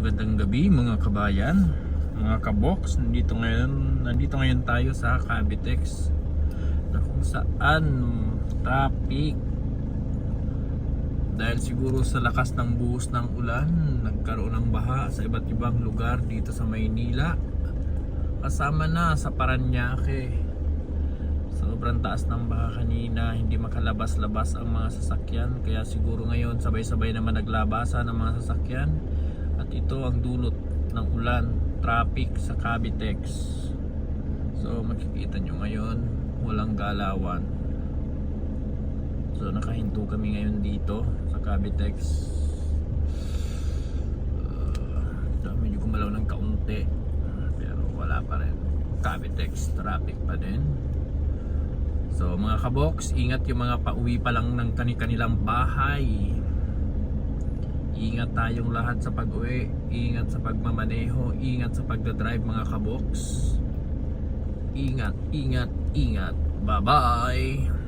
Magandang gabi mga kabayan, mga kabox. Nandito ngayon, nandito ngayon tayo sa Cavitex na kung saan traffic dahil siguro sa lakas ng buhos ng ulan, nagkaroon ng baha sa iba't ibang lugar dito sa Maynila. Kasama na sa Paranaque. Sobrang taas ng baha kanina, hindi makalabas-labas ang mga sasakyan. Kaya siguro ngayon sabay-sabay naman naglabasan ang mga sasakyan. Ito ang dulot ng ulan, traffic sa Cavitex. So makikita nyo ngayon, walang galawan. So nakahinto kami ngayon dito sa Cavitex. Uh, medyo gumalaw ng kaunti. Pero wala pa rin. Cavitex traffic pa din. So mga kabox, ingat yung mga pauwi pa lang ng kani-kanilang bahay. Ingat tayong lahat sa pag-uwi, ingat sa pagmamaneho, ingat sa pagdadrive mga kabox. Ingat, ingat, ingat. Bye-bye!